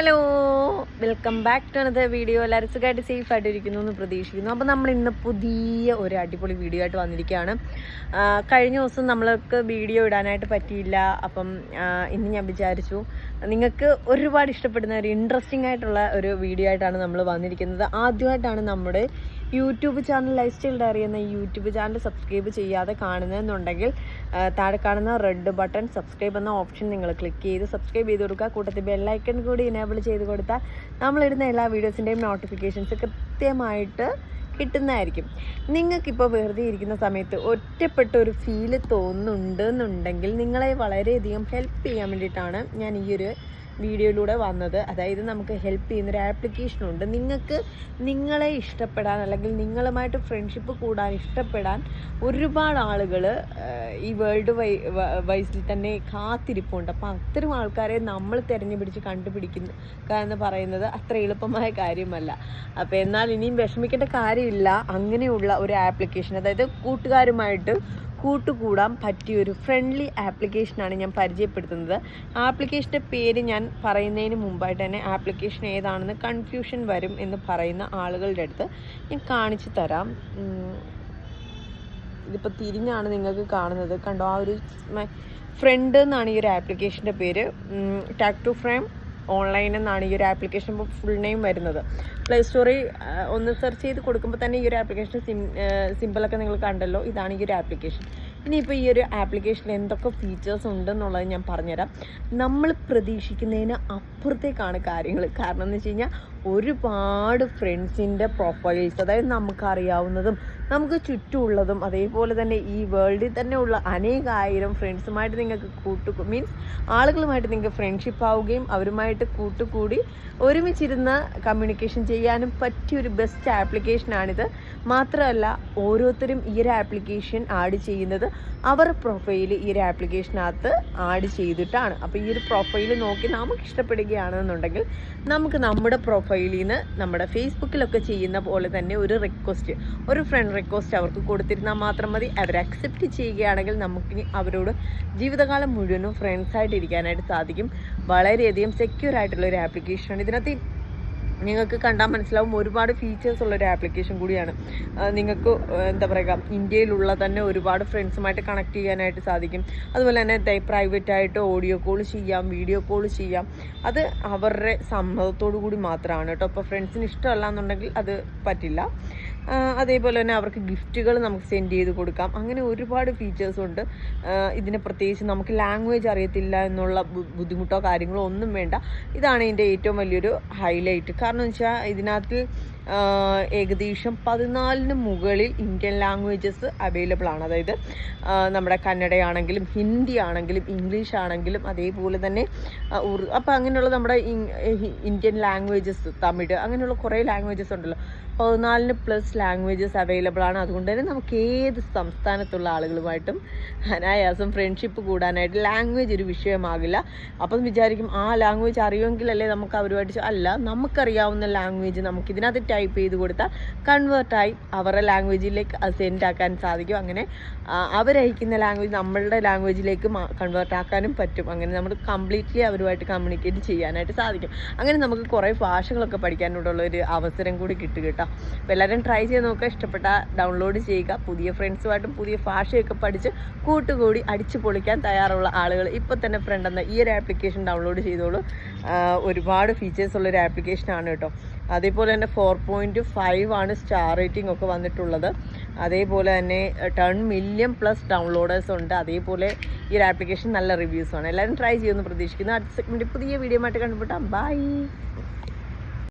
Hello welcome back to another video എല്ലാവരും സുഖമായിട്ട് safe ആയിട്ട് ഇരിക്കുന്നു എന്ന് പ്രതീക്ഷിക്കുന്നു. അപ്പോൾ നമ്മൾ ഇന്ന് പുതിയ ഒരു അടിപൊളി വീഡിയോ ആയിട്ട് വന്നിരിക്കുകയാണ്. കഴിഞ്ഞ ദിവസം നമ്മൾക്ക് വീഡിയോ ഇടാനായിട്ട് പറ്റിയില്ല. അപ്പം ഇന്ന് ഞാൻ വിചാരിച്ചു നിങ്ങൾക്ക് ഒരുപാട് ഇഷ്ടപ്പെടുന്ന ഒരു ഇൻട്രസ്റ്റിംഗ് ആയിട്ടുള്ള ഒരു വീഡിയോ ആയിട്ടാണ് നമ്മൾ വന്നിരിക്കുന്നത്. ആദ്യമായിട്ടാണ് നമ്മുടെ YouTube channel lifestyle diary എന്ന യൂട്യൂബ് ചാനൽ സബ്സ്ക്രൈബ് ചെയ്യാതെ കാണുന്നതെന്നുണ്ടെങ്കിൽ താഴെ കാണുന്ന റെഡ് ബട്ടൺ സബ്സ്ക്രൈബ് എന്ന ഓപ്ഷൻ നിങ്ങൾ ക്ലിക്ക് ചെയ്ത് സബ്സ്ക്രൈബ് ചെയ്ത് കൊടുക്കുക. കൂട്ടത്തിൽ ബെല്ലൈക്കൺ കൂടി എനേബിൾ ചെയ്ത് കൊടുത്താൽ നമ്മളിടുന്ന എല്ലാ വീഡിയോസിന്റെയും നോട്ടിഫിക്കേഷൻസ് കൃത്യമായിട്ട് കിട്ടുന്നതായിരിക്കും. നിങ്ങൾക്കിപ്പോൾ വെറുതെ ഇരിക്കുന്ന സമയത്ത് ഒറ്റപ്പെട്ട ഒരു ഫീൽ തോന്നുന്നുണ്ട് എന്നുണ്ടെങ്കിൽ നിങ്ങളെ വളരെയധികം ഹെൽപ്പ് ചെയ്യാൻ വേണ്ടിയിട്ടാണ് ഞാൻ ഈ ഒരു വീഡിയോയിലൂടെ വന്നത്. അതായത് നമുക്ക് ഹെൽപ്പ് ചെയ്യുന്ന ഒരു ആപ്ലിക്കേഷൻ ഉണ്ട്. നിങ്ങൾക്ക് നിങ്ങളെ ഇഷ്ടപ്പെടാൻ അല്ലെങ്കിൽ നിങ്ങളുമായിട്ട് ഫ്രണ്ട്ഷിപ്പ് കൂടാൻ ഇഷ്ടപ്പെടാൻ ഒരുപാട് ആളുകൾ ഈ വേൾഡ് വൈ വൈസിൽ തന്നെ കാത്തിരിപ്പുണ്ട്. അപ്പം അത്തരം ആൾക്കാരെ നമ്മൾ തിരഞ്ഞു പിടിച്ച് കണ്ടുപിടിക്കുന്നു എന്ന് പറയുന്നത് അത്ര എളുപ്പമായ കാര്യമല്ല. അപ്പോൾ എന്നാൽ ഇനിയും വിഷമിക്കേണ്ട കാര്യമില്ല. അങ്ങനെയുള്ള ഒരു ആപ്ലിക്കേഷൻ അതായത് കൂട്ടുകാരുമായിട്ട് കൂട്ടുകൂടാൻ പറ്റിയ ഒരു ഫ്രണ്ട്ലി ആപ്ലിക്കേഷനാണ് ഞാൻ പരിചയപ്പെടുത്തുന്നത്. ആപ്ലിക്കേഷന്റെ പേര് ഞാൻ പറയുന്നതിന് മുമ്പായിട്ട് തന്നെ ആപ്ലിക്കേഷൻ ഏതാണെന്ന് കൺഫ്യൂഷൻ വരും എന്ന് പറയുന്ന ആളുകളുടെ അടുത്ത് ഞാൻ കാണിച്ചു തരാം. ഇതിപ്പോൾ തിരിഞ്ഞാണ് നിങ്ങൾക്ക് കാണുന്നത്. കണ്ടോ ആ ഒരു ഫ്രണ്ട് എന്നാണ് ഈ ഒരു ആപ്ലിക്കേഷന്റെ പേര്. ടാക് ടു ഫ്രെയിം ഓൺലൈൻ എന്നാണ് ഈ ഒരു ആപ്ലിക്കേഷൻ ഇപ്പോൾ ഫുൾ നെയിം വരുന്നത്. പ്ലേ സ്റ്റോറിൽ ഒന്ന് സെർച്ച് ചെയ്ത് കൊടുക്കുമ്പോൾ തന്നെ ഈ ഒരു ആപ്ലിക്കേഷൻ സിം സിമ്പിളൊക്കെ നിങ്ങൾ കണ്ടല്ലോ. ഇതാണ് ഈ ഒരു ആപ്ലിക്കേഷൻ. ഇനിയിപ്പോൾ ഈ ഒരു ആപ്ലിക്കേഷനിൽ എന്തൊക്കെ ഫീച്ചേഴ്സ് ഉണ്ടെന്നുള്ളത് ഞാൻ പറഞ്ഞുതരാം. നമ്മൾ പ്രതീക്ഷിക്കുന്നതിന് അപ്പുറത്തേക്കാണ് കാര്യങ്ങൾ കാരണം എന്ന് വെച്ച് കഴിഞ്ഞാൽ ഒരുപാട് ഫ്രണ്ട്സിന്റെ പ്രൊഫൈൽസ് അതായത് നമുക്കറിയാവുന്നതും നമുക്ക് ചുറ്റുമുള്ളതും അതേപോലെ തന്നെ ഈ വേൾഡിൽ തന്നെ ഉള്ള അനേകായിരം ഫ്രണ്ട്സുമായിട്ട് നിങ്ങൾക്ക് കൂട്ടു മീൻസ് ആളുകളുമായിട്ട് നിങ്ങൾക്ക് ഫ്രണ്ട്ഷിപ്പ് ആവുകയും അവരുമായിട്ട് കൂട്ടുകൂടി ഒരുമിച്ചിരുന്ന് കമ്മ്യൂണിക്കേഷൻ ചെയ്യാനും പറ്റിയ ഒരു ബെസ്റ്റ് ആപ്ലിക്കേഷനാണിത് മാത്രമല്ല ഓരോരുത്തരും ഈ ഒരു ആപ്ലിക്കേഷൻ ആഡ് ചെയ്യുന്നത് അവർ പ്രൊഫൈൽ ഈ ഒരു ആപ്ലിക്കേഷനകത്ത് ആഡ് ചെയ്തിട്ടാണ്. അപ്പോൾ ഈ ഒരു പ്രൊഫൈൽ നോക്കി നമുക്ക് ഇഷ്ടപ്പെടുകയാണെന്നുണ്ടെങ്കിൽ നമുക്ക് നമ്മുടെ പ്രൊഫൈലിൽ നിന്ന് നമ്മുടെ ഫേസ്ബുക്കിലൊക്കെ ചെയ്യുന്ന പോലെ തന്നെ ഒരു റിക്വസ്റ്റ് ഒരു ഫ്രണ്ട് റിക്വസ്റ്റ് അവർക്ക് കൊടുത്തിരുന്നാൽ മാത്രം മതി. അവർ അക്സെപ്റ്റ് ചെയ്യുകയാണെങ്കിൽ നമുക്ക് അവരോട് ജീവിതകാലം മുഴുവനും ഫ്രണ്ട്സായിട്ട് ഇരിക്കാനായിട്ട് സാധിക്കും. വളരെയധികം സെക്യൂർ ആയിട്ടുള്ള ഒരു ആപ്ലിക്കേഷനാണ് ഇതിനകത്ത് നിങ്ങൾക്ക് കണ്ടാൽ മനസ്സിലാവും ഒരുപാട് ഫീച്ചേഴ്സ് ഉള്ള ഒരു ആപ്ലിക്കേഷൻ കൂടിയാണ്. നിങ്ങൾക്ക് എന്താ പറയുക ഇന്ത്യയിലുള്ള തന്നെ ഒരുപാട് ഫ്രണ്ട്സുമായിട്ട് കണക്ട് ചെയ്യാനായിട്ട് സാധിക്കും. അതുപോലെ തന്നെ പ്രൈവറ്റ് ആയിട്ട് ഓഡിയോ കോൾ ചെയ്യാം വീഡിയോ കോൾ ചെയ്യാം. അത് അവരുടെ സമ്മതത്തോടു കൂടി മാത്രമാണ് കേട്ടോ. അപ്പോൾ ഫ്രണ്ട്സിന് ഇഷ്ടമല്ല എന്നുണ്ടെങ്കിൽ അത് പറ്റില്ല. അതേപോലെ തന്നെ അവർക്ക് ഗിഫ്റ്റുകൾ നമുക്ക് സെൻഡ് ചെയ്ത് കൊടുക്കാം. അങ്ങനെ ഒരുപാട് ഫീച്ചേഴ്സ് ഉണ്ട്. ഇതിന് പ്രത്യേകിച്ച് നമുക്ക് ലാംഗ്വേജ് അറിയത്തില്ല എന്നുള്ള ബുദ്ധിമുട്ടോ കാര്യങ്ങളോ ഒന്നും വേണ്ട. ഇതാണ് ഇതിന്റെ ഏറ്റവും വലിയൊരു ഹൈലൈറ്റ് കാരണം എന്ന് വെച്ചാൽ ഇതിനകത്ത് ഏകദേശം പതിനാലിന് മുകളിൽ ഇന്ത്യൻ ലാംഗ്വേജസ് അവൈലബിൾ ആണ്. അതായത് നമ്മുടെ കന്നഡയാണെങ്കിലും ഹിന്ദി ആണെങ്കിലും ഇംഗ്ലീഷ് ആണെങ്കിലും അതേപോലെ തന്നെ അപ്പോൾ അങ്ങനെയുള്ള നമ്മുടെ ഇന്ത്യൻ ലാംഗ്വേജസ് തമിഴ് അങ്ങനെയുള്ള കുറേ ലാംഗ്വേജസ് ഉണ്ടല്ലോ. പതിനാലിന് പ്ലസ് ലാംഗ്വേജസ് അവൈലബിൾ ആണ്. അതുകൊണ്ട് തന്നെ നമുക്ക് ഏത് സംസ്ഥാനത്തുള്ള ആളുകളുമായിട്ടും അനായാസം ഫ്രണ്ട്ഷിപ്പ് കൂടാനായിട്ട് ലാംഗ്വേജ് ഒരു വിഷയമാകില്ല. അപ്പം വിചാരിക്കും ആ ലാംഗ്വേജ് അറിയുമെങ്കിലല്ലേ നമുക്ക് അവരുമായിട്ട് അല്ല നമുക്കറിയാവുന്ന ലാംഗ്വേജ് നമുക്ക് ഇതിനകത്ത് ടൈപ്പ് ചെയ്ത് കൊടുത്താൽ കൺവേർട്ടായി അവരുടെ ലാംഗ്വേജിലേക്ക് അത് സെൻഡ് ആക്കാൻ സാധിക്കും. അങ്ങനെ അവരയക്കുന്ന ലാംഗ്വേജ് നമ്മളുടെ ലാംഗ്വേജിലേക്ക് കൺവേർട്ട് ആക്കാനും പറ്റും. അങ്ങനെ നമ്മൾ കംപ്ലീറ്റ്ലി അവരുമായിട്ട് കമ്മ്യൂണിക്കേറ്റ് ചെയ്യാനായിട്ട് സാധിക്കും. അങ്ങനെ നമുക്ക് കുറേ ഭാഷകളൊക്കെ പഠിക്കാനുള്ള ഒരു അവസരം കൂടി കിട്ടും കേട്ടോ. അപ്പോൾ എല്ലാവരും ട്രൈ ചെയ്ത് നോക്കുക. ഇഷ്ടപ്പെട്ട ഡൗൺലോഡ് ചെയ്യുക. പുതിയ ഫ്രണ്ട്സുമായിട്ടും പുതിയ ഭാഷയൊക്കെ പഠിച്ച് കൂട്ടുകൂടി അടിച്ചു പൊളിക്കാൻ തയ്യാറുള്ള ആളുകൾ ഇപ്പോൾ തന്നെ ഫ്രണ്ട് എന്ന ഈ ഒരു ആപ്ലിക്കേഷൻ ഡൗൺലോഡ് ചെയ്തോളൂ. ഒരുപാട് ഫീച്ചേഴ്സ് ഉള്ള ഒരു ആപ്ലിക്കേഷനാണ് കേട്ടോ. അതേപോലെ തന്നെ ഫോർ പോയിന്റ് ഫൈവ് ആണ് സ്റ്റാർ റേറ്റിംഗ് ഒക്കെ വന്നിട്ടുള്ളത്. അതേപോലെ തന്നെ ടെൺ മില്യൺ പ്ലസ് ഡൗൺലോഡേഴ്സ് ഉണ്ട്. അതേപോലെ ഈ ഒരു ആപ്ലിക്കേഷൻ നല്ല റിവ്യൂസാണ് എല്ലാവരും ട്രൈ ചെയ്യുമെന്ന് പ്രതീക്ഷിക്കുന്നു. അടുത്ത സെഗ്മെന്റ് പുതിയ വീഡിയോ ആയിട്ട് കണ്ടുപിട്ടാം ബൈ